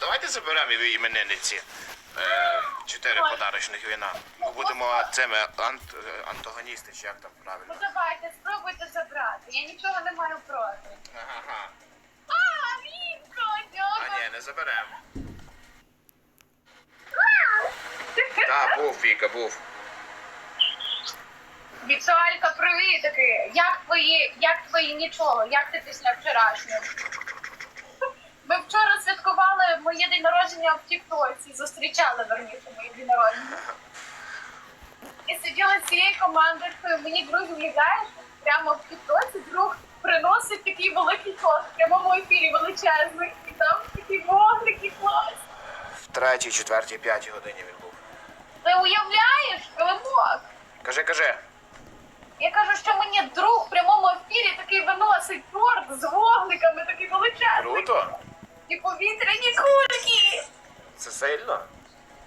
давайте заберемо і іменинниці. Е, чотири подарочних вина. Ми будемо цими ант, е, антагоністи, чи як там правильно. Ну давайте, спробуйте забрати. Я нічого не маю проти. Ага. А, Вінко, А ні, не заберемо. Так, був, Віка, був. Віталька, привітики. Як твої, як твої нічого? Як ти після вчорашнього? Ми вчора святкували моє день народження в Тіктоці, зустрічали верніше моє день народження. І сиділи з цією командою, мені друг уявляєш, прямо в Тіктоці друг приносить такий великий торт в прямому ефірі величезний. І там такий вогники клас. В третій, четвертій, п'ятій годині він був. Ти уявляєш, Килимок? Кажи, кажи. Я кажу, що мені друг в прямому ефірі такий виносить торт з вогниками, такий величезний. Круто. І повітряні кульки. Це сильно.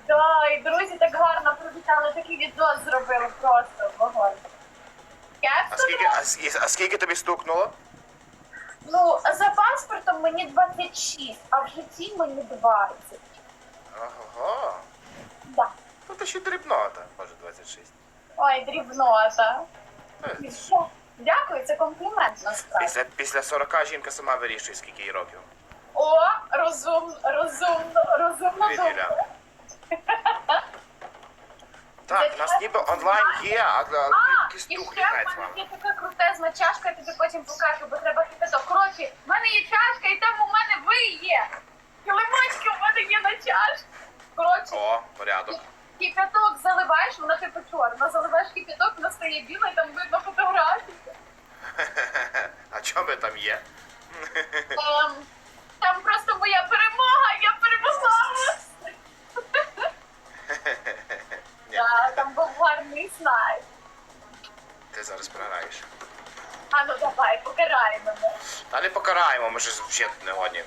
Да, і друзі так гарно привітали, такий відос зробили просто вогонь. Я А скільки, а, скі- а скільки тобі стукнуло? Ну, за паспортом мені 26, а в житті мені 20. Ого. Да. Ну то ще дрібнота, може 26. Ой, дрібнота. Е, Дякую, це комплімент насправді. Після, після 40 жінка сама вирішує, скільки їй років. О, розумно, розумно, розумно Привіт, Так, у нас ніби онлайн є, але але А, якийсь і ще в мене є така крутезна чашка, я тобі потім покажу, бо треба кипяток. Коротше, в мене є чашка, і там у мене ви є. Килимочки у мене є на чашці. Коротше, О, порядок. кипяток заливаєш, вона типу чорна. Заливаєш кипяток, вона стає біла, і там видно фотографії. А чому ви там є? Ем, там просто моя перемога, я перемогла. Да, там був гарний снайп. ти зараз програєш. А ну давай, покарай мене. Та не покараємо, ми ж взагалі не годні.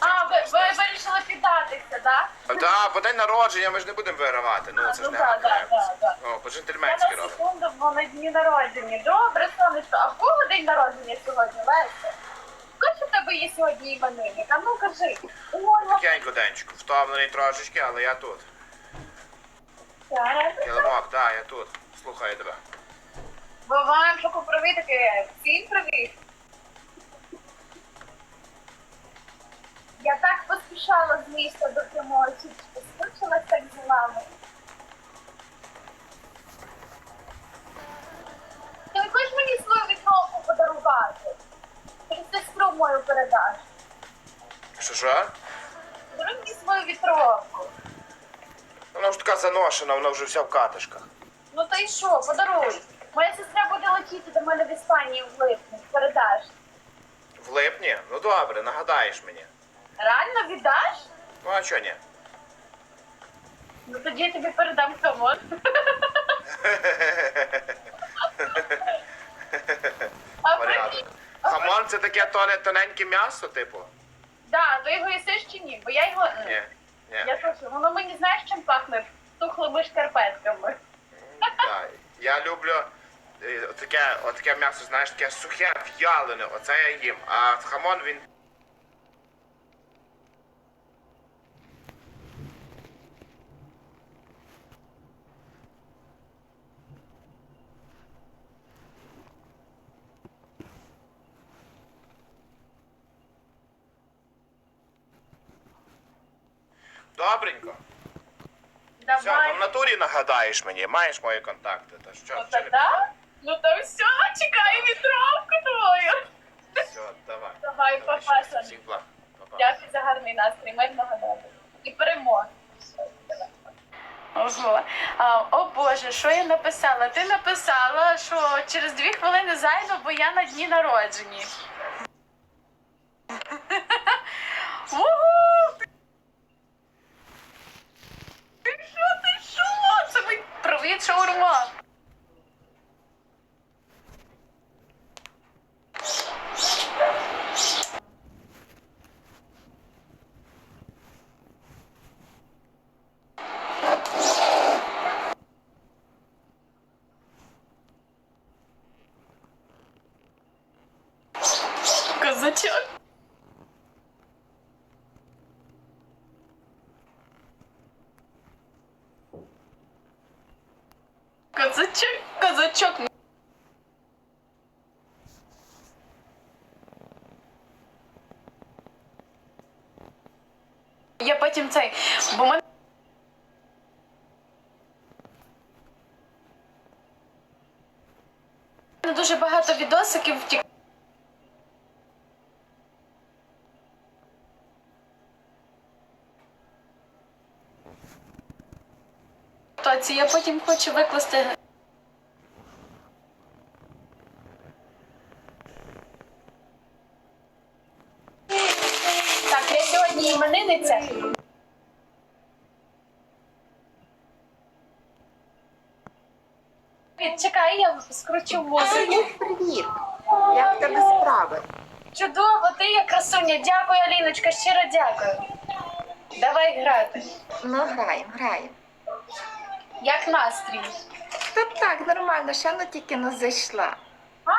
А, ви, ви вирішили піддатися, так? А, Да, по день народження ми ж не будемо вигравати. Ну А, це ну ж не да, да, граємо. да, да. О, по Я джентльменськи на робимо. секунду був на дні народження. Добре, сонечко, а в кого день народження сьогодні, Леся? Тебе є сьогодні іменинник? А ну кажи. Тихенько, денчику, втомлений трошечки, але я тут. Лося. Килимок, так, я тут. Слухаю тебе. Буваємо, шоку привітики. Всім привіт. Я так поспішала з міста до прямого січки, скучилась так з вами. Мою передаш. Що що? Бери мені свою вітровку. Вона ж така заношена, вона вже вся в катишках. Ну та й що, подаруй. Моя сестра буде летіти до мене в Іспанії в липні. Передаш. В липні? Ну добре, нагадаєш мені. Реально віддаш? Ну а чого ні? Ну тоді я тобі передам хамон. Хамон це таке тоне, тоненьке м'ясо, типу? да, ти його їсиш чи ні? Бо я його. Ні. Ні. Я слушаю, воно мені знаєш чим пахне? Тухлими шкарпетками. Так. Я люблю е, таке, отаке м'ясо, знаєш, таке сухе, в'ялене, оце я їм. А хамон він. Добренько. Все, Давай. то в натурі нагадаєш мені, маєш мої контакти. Та що, Ну що не? Ну то все, чекаю вітровку твою. Все, давай. Давай, Давай, папа. Всіх благ. Па-па. Дякую за гарний настрій, мирного неба. І перемоги. Ого. А, о Боже, що я написала? Ти написала, що через дві хвилини зайду, бо я на дні народжені. Язичок. Я потім цей, бо мене дуже багато відосиків в тік. Тоці, я потім хочу викласти. Так, я сьогодні іменинниця. Чекай, я скручу музику. Привіт. Як в тебе справи? Чудово, ти як красуня. Дякую, Аліночка, щиро дякую. Давай грати. Ну, граємо, граємо. Як настрій? Та так, нормально, ще ну тільки не зайшла. А,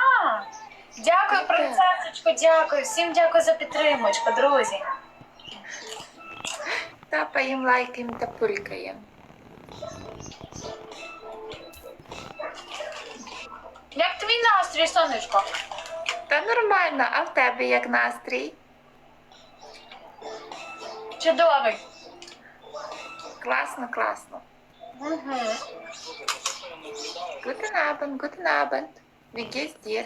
дякую, принцесочко, дякую. Всім дякую за підтримочку, друзі. Тапаємо, лайкаємо та пулькаємо. Як твій настрій, сонечко? Та нормально, а в тебе як настрій? Чудовий. Класно, класно. Угу. Guten Abend, guten Abend. Wie geht's dir?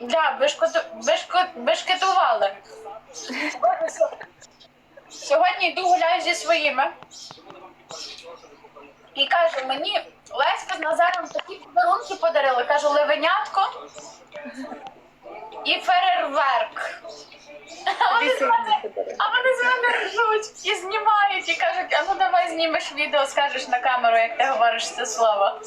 Да, бешкоту... бешко... бешкетували. Сьогодні йду гуляю зі своїми. І каже, мені Леська з Назаром такі подарунки подарили. Кажу, левенятко і фейерверк. А вони з мене- А вони з мене ржуть і знімають, і кажуть, а ну давай знімеш відео, скажеш на камеру, як ти говориш це слово.